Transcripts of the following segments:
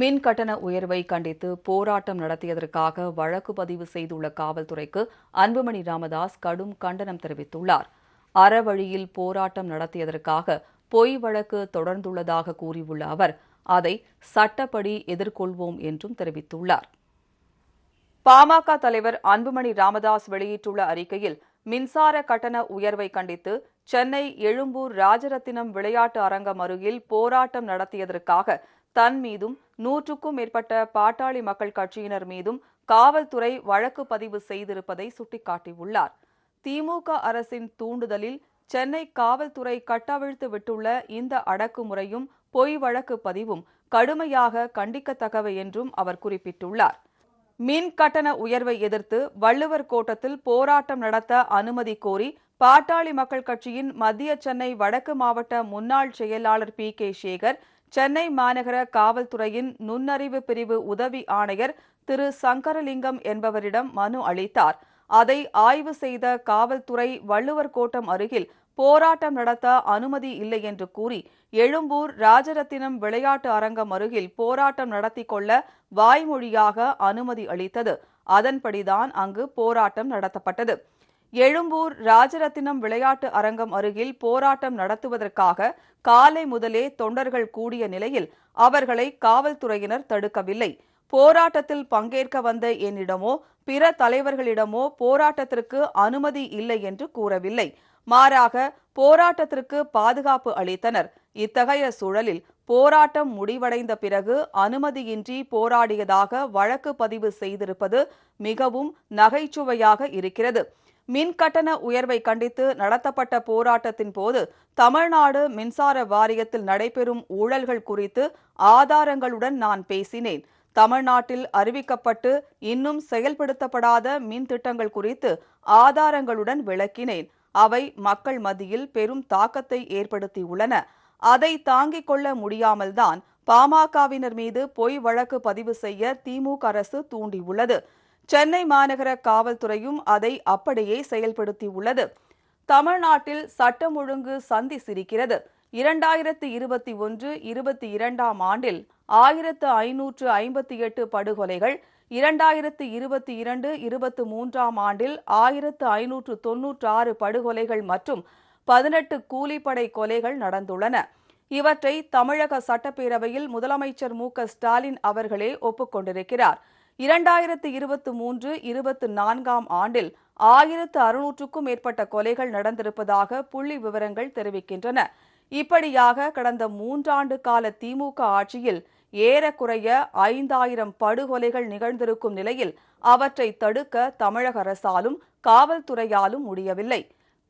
மின் கட்டண உயர்வை கண்டித்து போராட்டம் நடத்தியதற்காக வழக்கு பதிவு செய்துள்ள காவல்துறைக்கு அன்புமணி ராமதாஸ் கடும் கண்டனம் தெரிவித்துள்ளார். அறவழியில் போராட்டம் நடத்தியதற்காக பொய் வழக்கு தொடர்ந்துள்ளதாக கூறியுள்ள அவர் அதை சட்டப்படி எதிர்கொள்வோம் என்றும் தெரிவித்துள்ளார். பாமக தலைவர் அன்புமணி ராமதாஸ் வெளியிட்டுள்ள அறிக்கையில் மின்சார கட்டண உயர்வை கண்டித்து சென்னை எழும்பூர் ராஜரத்தினம் விளையாட்டு அரங்கம் அருகில் போராட்டம் நடத்தியதற்காக தன் மீதும் நூற்றுக்கும் மேற்பட்ட பாட்டாளி மக்கள் கட்சியினர் மீதும் காவல்துறை வழக்கு பதிவு செய்திருப்பதை சுட்டிக்காட்டியுள்ளார். திமுக அரசின் தூண்டுதலில் சென்னை காவல்துறை கட்டவிழ்த்து விட்டுள்ள இந்த அடக்குமுறையும் பொய் வழக்கு பதிவும் கடுமையாக கண்டிக்கத்தக்கவை என்றும் அவர் குறிப்பிட்டுள்ளார். மின் கட்டண உயர்வை எதிர்த்து வள்ளுவர் கோட்டத்தில் போராட்டம் நடத்த அனுமதி கோரி பாட்டாளி மக்கள் கட்சியின் மத்திய சென்னை வடக்கு மாவட்ட முன்னாள் செயலாளர் பி கே சேகர் சென்னை மாநகர காவல்துறையின் நுண்ணறிவு பிரிவு உதவி ஆணையர் திரு சங்கரலிங்கம் என்பவரிடம் மனு அளித்தார். அதை ஆய்வு செய்த காவல்துறை வள்ளுவர் கோட்டம் அருகில் போராட்டம் நடத்த அனுமதி இல்லை என்று கூறி எழும்பூர் ராஜரத்தினம் விளையாட்டு அரங்கம் அருகில் போராட்டம் நடத்தி கொள்ள வாய்மொழியாக அனுமதி அளித்தது. அதன்படிதான் அங்கு போராட்டம் நடத்தப்பட்டது. எழும்பூர் ராஜரத்தினம் விளையாட்டு அரங்கம் அருகில் போராட்டம் நடத்துவதற்காக காலை முதலே தொண்டர்கள் கூடிய நிலையில் அவர்களை காவல்துறையினர் தடுக்கவில்லை. போராட்டத்தில் பங்கேற்க வந்த என்னிடமோ பிற தலைவர்களிடமோ போராட்டத்திற்கு அனுமதி இல்லை என்று கூறவில்லை. மாறாக போராட்டத்திற்கு பாதுகாப்பு அளித்தனர். இத்தகைய சூழலில் போராட்டம் முடிவடைந்த பிறகு அனுமதியின்றி போராடியதாக வழக்கு பதிவு செய்திருப்பது மிகவும் நகைச்சுவையாக இருக்கிறது. மின் கட்டண உயர்வை கண்டித்து நடத்தப்பட்ட போராட்டத்தின் போது தமிழ்நாடு மின்சார வாரியத்தில் நடைபெறும் ஊழல்கள் குறித்து ஆதாரங்களுடன் நான் பேசினேன். தமிழ்நாட்டில் அறிவிக்கப்பட்டு இன்னும் செயல்படுத்தப்படாத மின் திட்டங்கள் குறித்து ஆதாரங்களுடன் விளக்கினேன். அவை மக்கள் மத்தியில் பெரும் தாக்கத்தை ஏற்படுத்தியுள்ளன. அதை தாங்கிக் கொள்ள முடியாமல்தான் பாமகவினர் மீது பொய் வழக்கு பதிவு செய்ய திமுக அரசு தூண்டியுள்ளது. சென்னை மாநகர காவல்துறையும் அதை அப்படியே செயல்படுத்தியுள்ளது. தமிழ்நாட்டில் சட்டம் ஒழுங்கு சந்தி சிரிக்கிறது. இரண்டாயிரத்து இருபத்தி ஒன்று இருபத்தி இரண்டாம் ஆண்டில் ஆயிரத்து ஐநூற்று ஐம்பத்தி எட்டு படுகொலைகள் இரண்டாயிரத்து இருபத்தி இரண்டு இருபத்தி மூன்றாம் ஆண்டில் ஆயிரத்து ஐநூற்று தொன்னூற்றாறு படுகொலைகள் மற்றும் பதினெட்டு கூலிப்படை கொலைகள் நடந்துள்ளன. இவற்றை தமிழக சட்டப்பேரவையில் முதலமைச்சர் மு க ஸ்டாலின் அவர்களே ஒப்புக்கொண்டிருக்கிறார். இரண்டாயிரத்து இருபத்தி மூன்று இருபத்தி நான்காம் ஆண்டில் ஆயிரத்து அறுநூற்றுக்கும் மேற்பட்ட கொலைகள் நடந்திருப்பதாக புள்ளி விவரங்கள் தெரிவிக்கின்றன. இப்படியாக கடந்த மூன்றாண்டு கால திமுக ஆட்சியில் ஏறக்குறைய ஐந்தாயிரம் படுகொலைகள் நிகழ்ந்திருக்கும் நிலையில் அவற்றை தடுக்க தமிழக அரசாலும் காவல்துறையாலும் முடியவில்லை.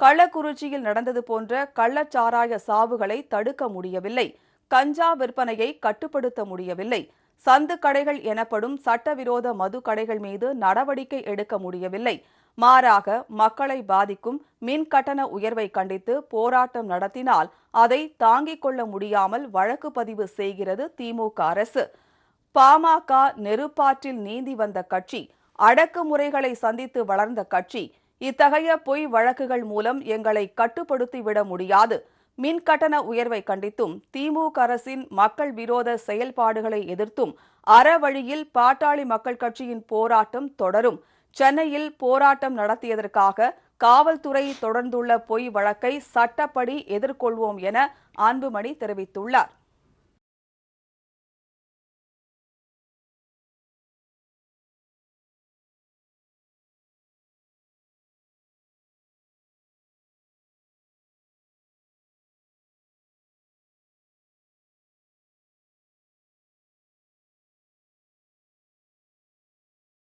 கள்ளக்குறிச்சியில் நடந்தது போன்ற கள்ளச்சாராய சாவுகளை தடுக்க முடியவில்லை. கஞ்சா விற்பனையை கட்டுப்படுத்த முடியவில்லை. சந்து கடைகள் எனப்படும் சட்டவிரோத மது கடைகள் மீது நடவடிக்கை எடுக்க முடியவில்லை. மாறாக மக்களை பாதிக்கும் மின் கட்டண உயர்வை கண்டித்து போராட்டம் நடத்தினால் அதை தாங்கிக் கொள்ள முடியாமல் வழக்கு பதிவு செய்கிறது திமுக அரசு. பாமக நெருப்பாற்றில் நீந்தி வந்த கட்சி அடக்குமுறைகளை சந்தித்து வளர்ந்த கட்சி. இத்தகைய பொய் வழக்குகள் மூலம் எங்களை கட்டுப்படுத்திவிட முடியாது. மின் கட்டண உயர்வை கண்டித்தும் திமுக அரசின் மக்கள் விரோத செயல்பாடுகளை எதிர்த்தும் அறவழியில் பாட்டாளி மக்கள் கட்சியின் போராட்டம் தொடரும். சென்னையில் போராட்டம் நடத்தியதற்காக காவல்துறை தொடர்ந்துள்ள பொய் வழக்கை சட்டப்படி எதிர்கொள்வோம் என அன்புமணி தெரிவித்துள்ளார்.